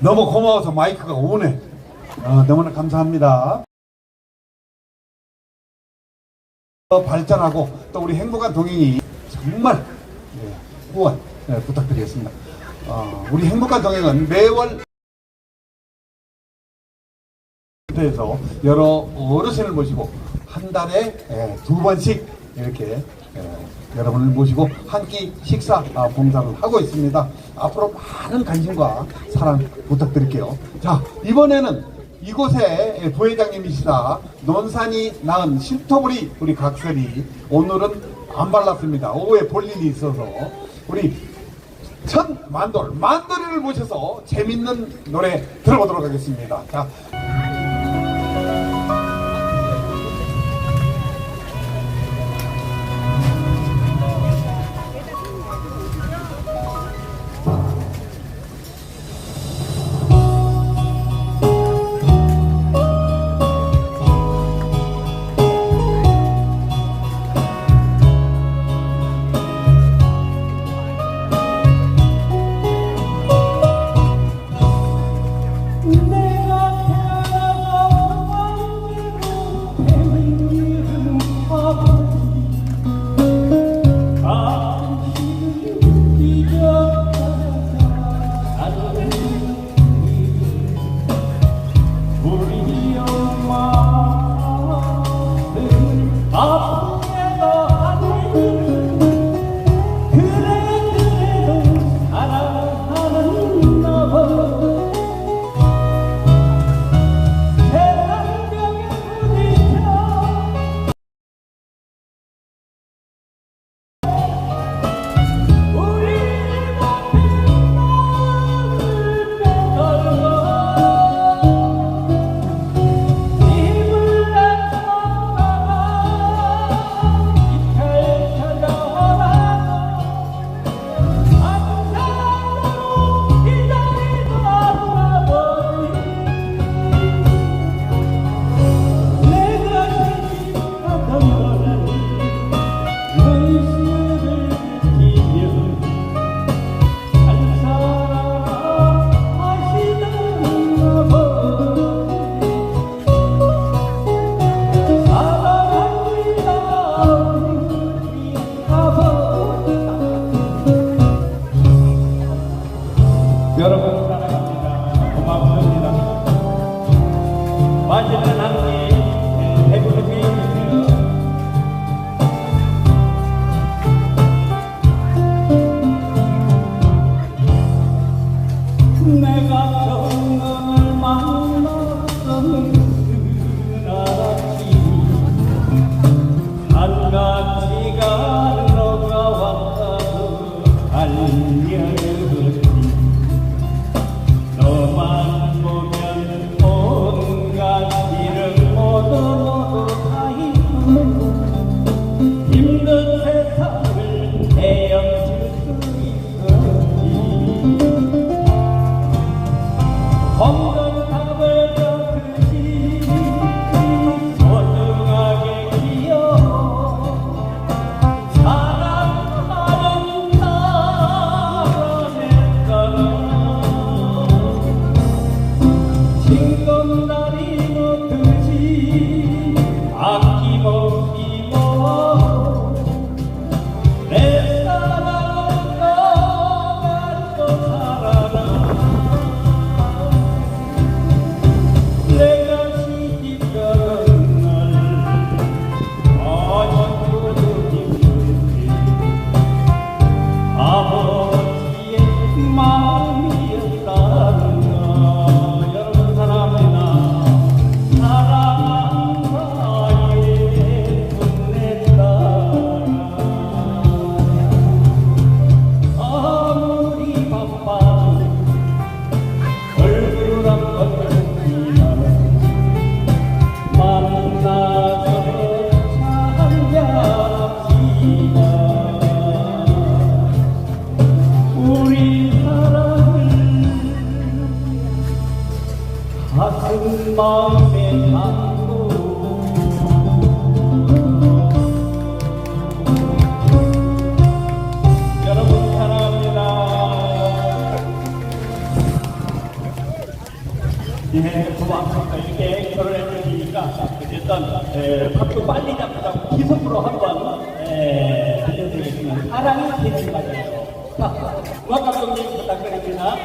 너무 고마워서 마이크가 오네. 어, 너무나 감사합니다. 더 발전하고 또 우리 행복한 동행이 정말 예, 후원 예, 부탁드리겠습니다. 어, 우리 행복한 동행은 매월 에서 여러 어르신을 모시고 한 달에 예, 두 번씩 이렇게 예, 여러분을 모시고 한 끼 식사 아, 봉사를 하고 있습니다. 앞으로 많은 관심과 사랑 부탁드릴게요. 자 이번에는 이곳에 부회장님이시다 논산이 낳은 신토부리 우리 각설이 오늘은 안 발랐습니다. 오후에 볼 일이 있어서 우리 천 만돌 만돌이를 모셔서 재밌는 노래 들어보도록 하겠습니다. 자. 예, 고맙습니다. 이렇게 결혼해 주시니까 어쨌든 에, 밥도 빨리 잡자고 기속으로 한번 에, 알려드리겠습니다. 사랑이 되는 맞아요. 자, 음악 감독님 부탁드립니다.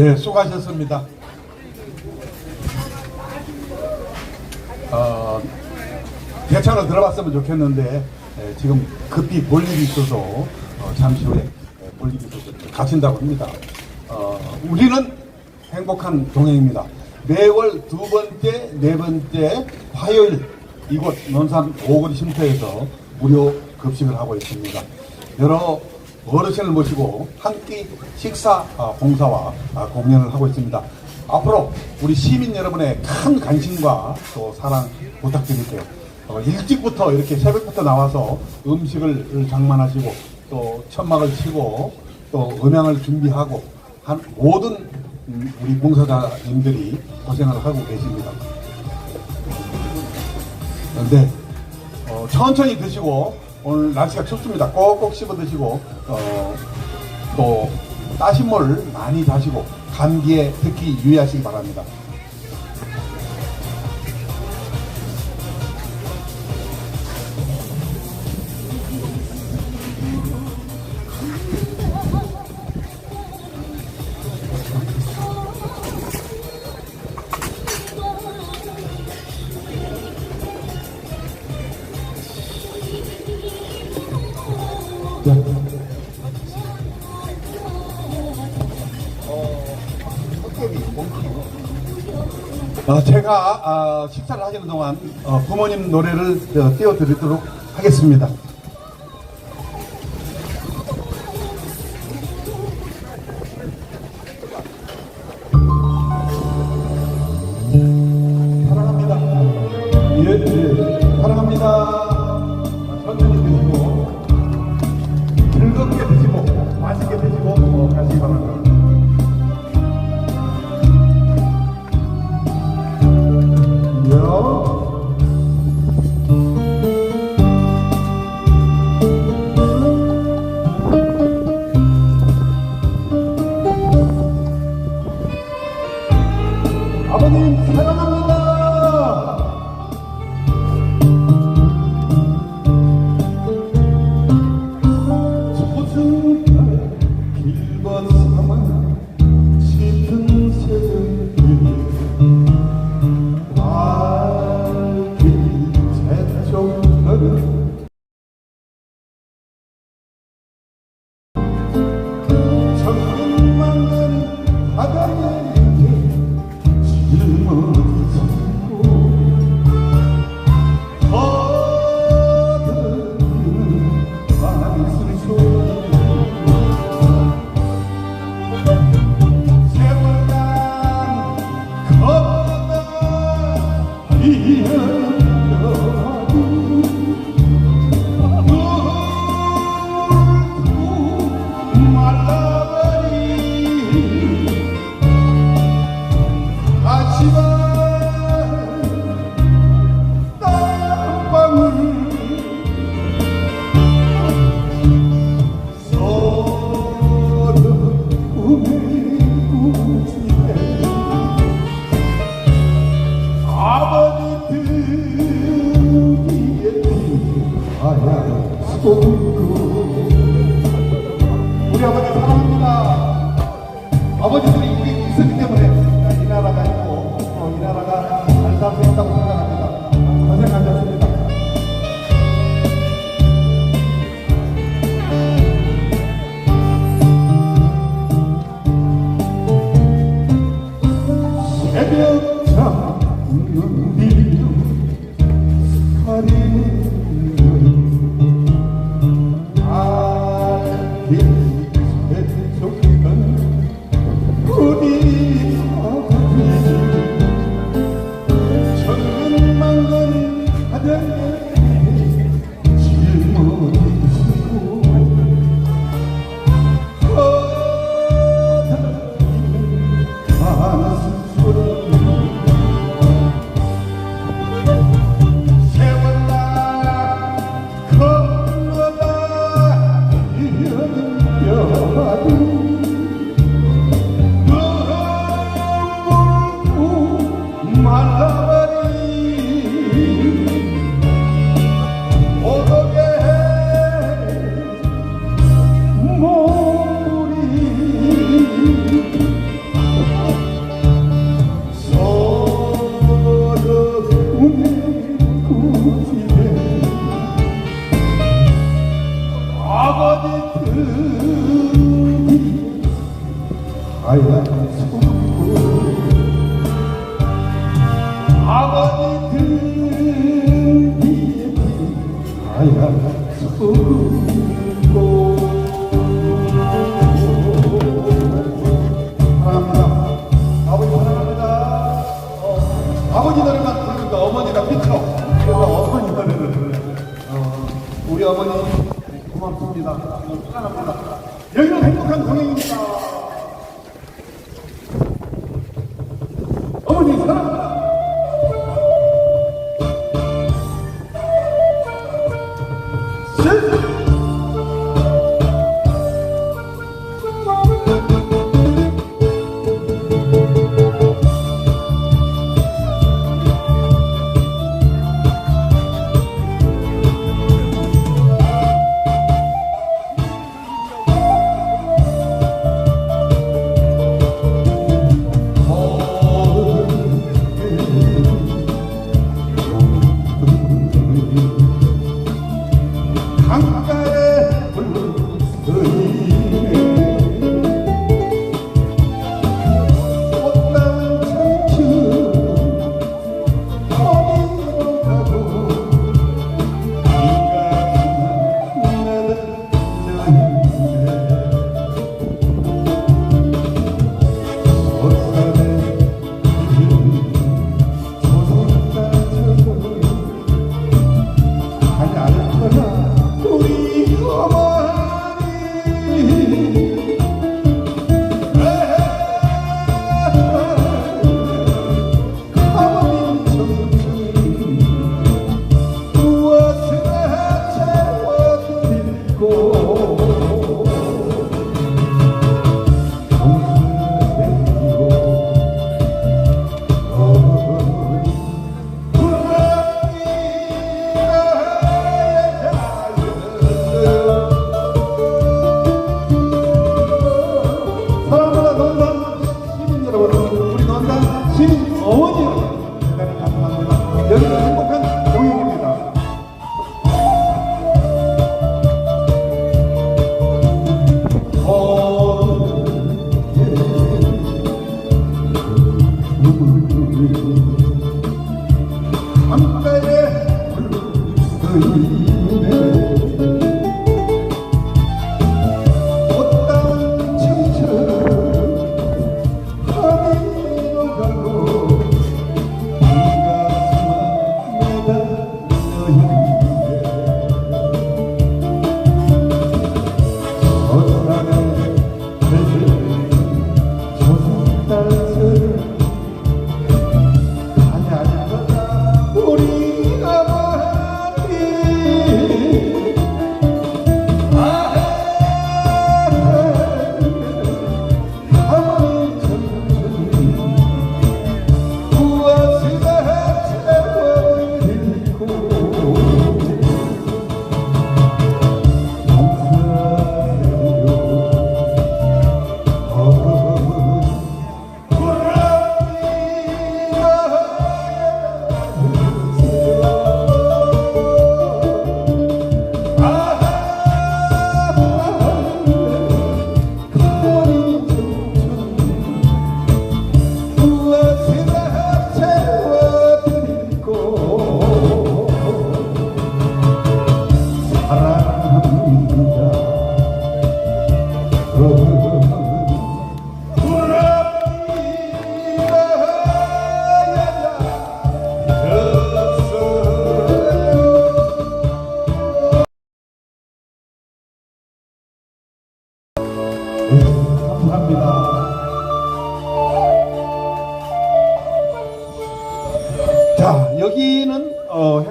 예, 수고하셨습니다. 어, 대차로 들어봤으면 좋겠는데 예, 지금 급히 볼 일이 있어서 어, 잠시 후에 예, 볼 일이 있어서 갇힌다고 합니다. 어, 우리는 행복한 동행입니다. 매월 두 번째, 네 번째 화요일 이곳 논산 오거리 쉼터에서 무료 급식을 하고 있습니다. 여러 어르신을 모시고 한 끼 식사 아, 봉사와 아, 공연을 하고 있습니다. 앞으로 우리 시민 여러분의 큰 관심과 또 사랑 부탁드릴게요. 어, 일찍부터 이렇게 새벽부터 나와서 음식을 장만하시고 또 천막을 치고 또 음향을 준비하고 한 모든 음, 우리 봉사자님들이 고생을 하고 계십니다. 네. 어, 천천히 드시고 오늘 날씨가 춥습니다. 꼭꼭 씹어 드시고 어, 또 따신 물 많이 다시고 감기에 특히 유의하시기 바랍니다. 제가 아, 식사를 하시는 동안 어, 부모님 노래를 어, 띄워드리도록 하겠습니다. Oh. 애벽 참는디 하리 Oh. Söz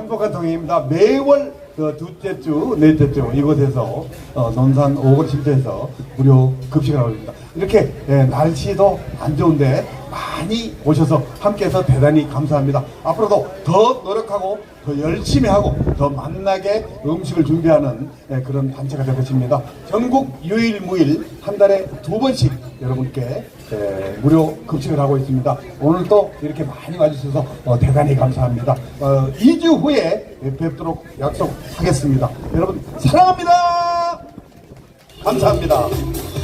행복한 동행입니다. 매월 그 둘째 주, 넷째 주 이곳에서 어, 논산 오골쉼터에서 무료 급식을 하고 있습니다. 이렇게 예, 날씨도 안 좋은데 많이 오셔서 함께해서 대단히 감사합니다. 앞으로도 더 노력하고 더 열심히 하고 더 만나게 음식을 준비하는 예, 그런 단체가 될 것입니다. 전국 유일무일 한 달에 두 번씩 여러분께 예, 무료 급식을 하고 있습니다. 오늘 또 이렇게 많이 와주셔서 어, 대단히 감사합니다. 어, 2주 후에 뵙도록 약속하겠습니다. 여러분 사랑합니다. 감사합니다.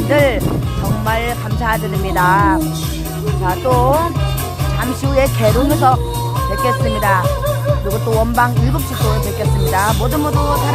구독자님들 정말 감사드립니다. 자, 또 잠시 후에 개론에서 뵙겠습니다. 그리고 또 원방 7시 또 뵙겠습니다. 모두 모두 사랑